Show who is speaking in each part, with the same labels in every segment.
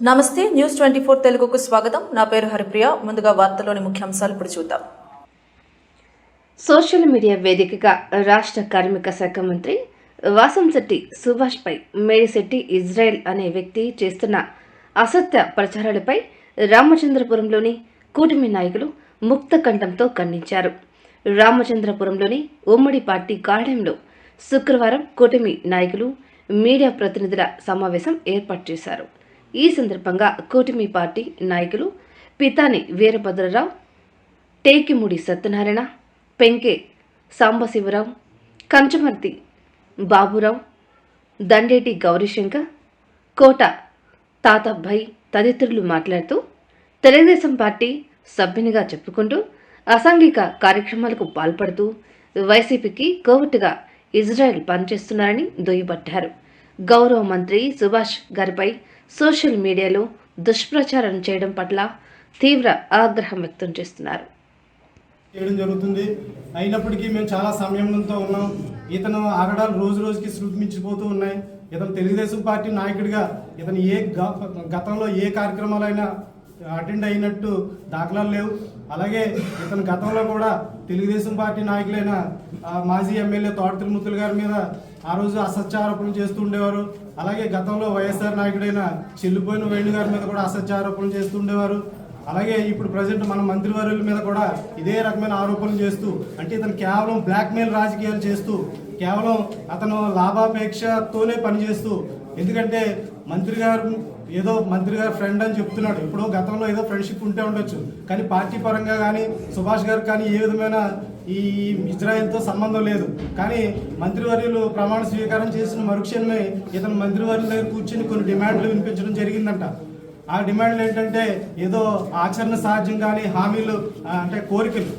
Speaker 1: నమస్తే news twenty four తెలుగుకు స్వాగతం. నా పేరు హరిప్రియ. ముందుగా వార్తలోని ముఖ్యాంశాలు ఇప్పుడు చూద్దాం.
Speaker 2: సోషల్ మీడియా వేదికగా రాష్ట్ర కార్మిక శాఖ మంత్రి వాసంశెట్టి సుభాష్పై మేడిశెట్టి ఇజ్రాయెల్ అనే వ్యక్తి చేస్తున్న అసత్య ప్రచారాలపై రామచంద్రపురంలోని కూటమి నాయకులు ముక్త కంఠంతో ఖండించారు. రామచంద్రపురంలోని ఉమ్మడి పార్టీ కార్యాలయంలో శుక్రవారం కూటమి నాయకులు మీడియా ప్రతినిధుల సమావేశం ఏర్పాటు చేశారు. ఈ సందర్భంగా కూటమి పార్టీ నాయకులు పితాని వీరభద్రరావు టేకిముడి సత్యనారాయణ పెంకే సాంబశివరావు కంచమర్తి బాబురావు దండేటి గౌరీశంకర్ కోట తాతబ్బాయి తదితరులు మాట్లాడుతూ తెలుగుదేశం పార్టీ సభ్యునిగా చెప్పుకుంటూ అసాంఘిక కార్యక్రమాలకు పాల్పడుతూ వైసీపీకి కోవట్టుగా ఇజ్రాయెల్ పనిచేస్తున్నారని దుయ్యబట్టారు. గౌరవ మంత్రి సుభాష్ గారిపై సోషల్ మీడియాలో దుష్ప్రచారం చేయడం పట్ల తీవ్ర ఆగ్రహం వ్యక్తం చేస్తున్నారు.
Speaker 3: చేయడం జరుగుతుంది. అయినప్పటికీ మేము చాలా సంయమనంతో ఉన్నాం. ఇతను ఆగడాలు రోజు రోజుకి శృతిమించిపోతూ ఉన్నాయి. ఇతను తెలుగుదేశం పార్టీ నాయకుడిగా ఇతను ఏ గతంలో ఏ కార్యక్రమాలైనా అటెండ్ అయినట్టు దాఖలాలు లేవు. అలాగే ఇతను గతంలో కూడా తెలుగుదేశం పార్టీ నాయకులైన మాజీ ఎమ్మెల్యే తోట తిరుమతులు గారి మీద ఆ రోజు అసత్యారోపణలు చేస్తూ ఉండేవారు. అలాగే గతంలో వైఎస్ఆర్ నాయకుడైన చెల్లిపోయిన వేణు గారి మీద కూడా అసత్యారోపణలు చేస్తూ ఉండేవారు. అలాగే ఇప్పుడు ప్రజెంట్ మన మంత్రివర్యుల మీద కూడా ఇదే రకమైన ఆరోపణలు చేస్తూ అంటే ఇతను కేవలం బ్లాక్మెయిల్ రాజకీయాలు చేస్తూ కేవలం అతను లాభాపేక్షతోనే పనిచేస్తూ ఎందుకంటే మంత్రి గారు ఏదో మంత్రి గారు ఫ్రెండ్ అని చెప్తున్నాడు. ఇప్పుడు గతంలో ఏదో ఫ్రెండ్షిప్ ఉంటే ఉండొచ్చు. కానీ పార్టీ పరంగా కానీ సుభాష్ గారు కానీ ఏ విధమైన ఈ ఇజ్రాయెల్తో సంబంధం లేదు. కానీ మంత్రివర్యులు ప్రమాణ స్వీకారం చేసిన మరుక్షణమే ఇతను మంత్రివర్యుల దగ్గర కూర్చుని కొన్ని డిమాండ్లు వినిపించడం జరిగిందంట. ఆ డిమాండ్లు ఏంటంటే ఏదో ఆచరణ సాధ్యం కానీ హామీలు అంటే కోరికలు.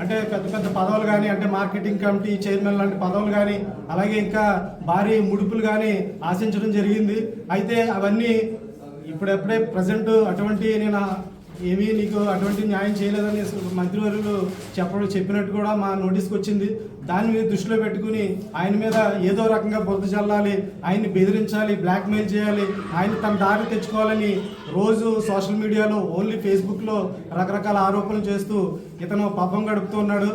Speaker 3: అంటే పెద్ద పెద్ద పదవులు కానీ అంటే మార్కెటింగ్ కమిటీ చైర్మన్ లాంటి పదవులు కానీ అలాగే ఇంకా భారీ ముడుపులు కానీ ఆశించడం జరిగింది. అయితే అవన్నీ ఇప్పుడెప్పుడే ప్రజెంట్ అటువంటి నేను ఏమీ నీకు అటువంటి న్యాయం చేయలేదని మంత్రివర్యులు చెప్పడం చెప్పినట్టు కూడా మా నోటీస్కి వచ్చింది. దాన్ని మీద దృష్టిలో పెట్టుకుని ఆయన మీద ఏదో రకంగా బురద చల్లాలి ఆయన్ని బెదిరించాలి బ్లాక్మెయిల్ చేయాలి ఆయన తన దారి తెచ్చుకోవాలని రోజు సోషల్ మీడియాలో ఓన్లీ ఫేస్బుక్లో రకరకాల ఆరోపణలు చేస్తూ ఇతను పాపం గడుపుతూ ఉన్నాడు.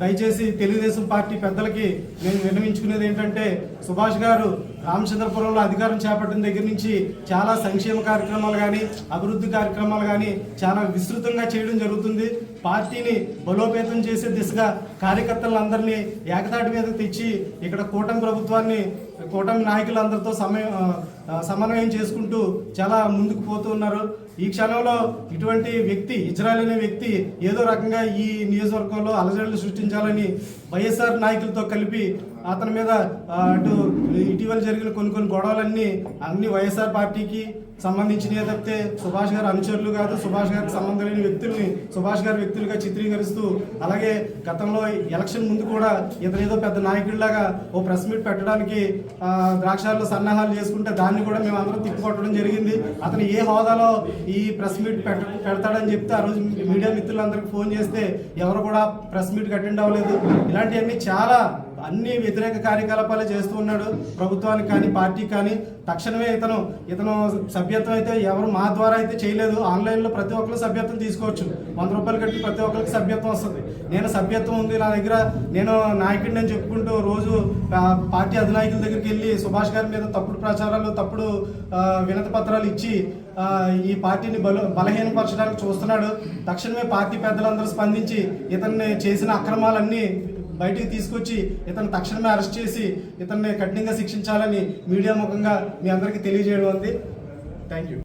Speaker 3: దయచేసి తెలుగుదేశం పార్టీ పెద్దలకి నేను విన్నవించుకునేది ఏంటంటే సుభాష్ గారు రామచంద్రపురంలో అధికారం చేపట్టిన దగ్గర నుంచి చాలా సంక్షేమ కార్యక్రమాలు కానీ అభివృద్ధి కార్యక్రమాలు కానీ చాలా విస్తృతంగా చేయడం జరుగుతుంది. పార్టీని బలోపేతం చేసే దిశగా కార్యకర్తలందరినీ ఏకతాటి మీద తెచ్చి ఇక్కడ కూటమి ప్రభుత్వాన్ని కూటమి నాయకులందరితో సమయం సమన్వయం చేసుకుంటూ చాలా ముందుకు పోతూ ఉన్నారు. ఈ క్షణంలో ఇటువంటి వ్యక్తి ఇజ్రాయల్ అనే వ్యక్తి ఏదో రకంగా ఈ నియోజకవర్గంలో అలజడులు సృష్టించాలని వైఎస్ఆర్ నాయకులతో కలిపి అతని మీద అటు ఇటీవల జరిగిన కొన్ని కొన్ని గొడవలన్నీ అన్ని వైఎస్ఆర్ పార్టీకి సంబంధించినవి తప్పితే సుభాష్ గారు అనుచరులు కాదు. సుభాష్ గారికి సంబంధం లేని వ్యక్తుల్ని సుభాష్ గారి వ్యక్తులుగా చిత్రీకరిస్తూ అలాగే గతంలో ఎలక్షన్ ముందు కూడా ఇతను ఏదో పెద్ద నాయకుడిలాగా ఓ ప్రెస్ మీట్ పెట్టడానికి ఆ, ద్రాక్షాల్లో సన్నాహాలు చేసుకుంటే దాన్ని కూడా మేము అందరం తిప్పికొట్టడం జరిగింది. అతను ఏ హోదాలో ఈ ప్రెస్ మీట్ పెట్ట పెడతాడని చెప్తే ఆ రోజు మీడియా మిత్రులందరికీ ఫోన్ చేస్తే ఎవరు కూడా ప్రెస్ మీట్కి అటెండ్ అవ్వలేదు. ఇలాంటివన్నీ చాలా అన్ని వ్యతిరేక కార్యకలాపాలు చేస్తూ ఉన్నాడు. ప్రభుత్వానికి కానీ పార్టీకి కానీ. తక్షణమే ఇతను ఇతను సభ్యత్వం అయితే ఎవరు మా ద్వారా అయితే చేయలేదు. ఆన్లైన్లో ప్రతి ఒక్కరు సభ్యత్వం తీసుకోవచ్చు. వంద రూపాయలు కట్టి ప్రతి ఒక్కరికి సభ్యత్వం వస్తుంది. నేను సభ్యత్వం ఉంది నా దగ్గర. నేను నాయకుడిని అని చెప్పుకుంటూ రోజు పార్టీ అధినాయకుల దగ్గరికి వెళ్ళి సుభాష్ గారి మీద తప్పుడు ప్రచారాలు తప్పుడు వినతి పత్రాలు ఇచ్చి ఈ పార్టీని బల బలహీనపరచడానికి చూస్తున్నాడు. తక్షణమే పార్టీ పెద్దలందరూ స్పందించి ఇతన్ని చేసిన అక్రమాలన్నీ బయటికి తీసుకొచ్చి ఇతను తక్షణమే అరెస్ట్ చేసి ఇతన్ని కఠినంగా శిక్షించాలని మీడియా ముఖంగా మీ అందరికీ తెలియజేయడం ఉంది థ్యాంక్ యూ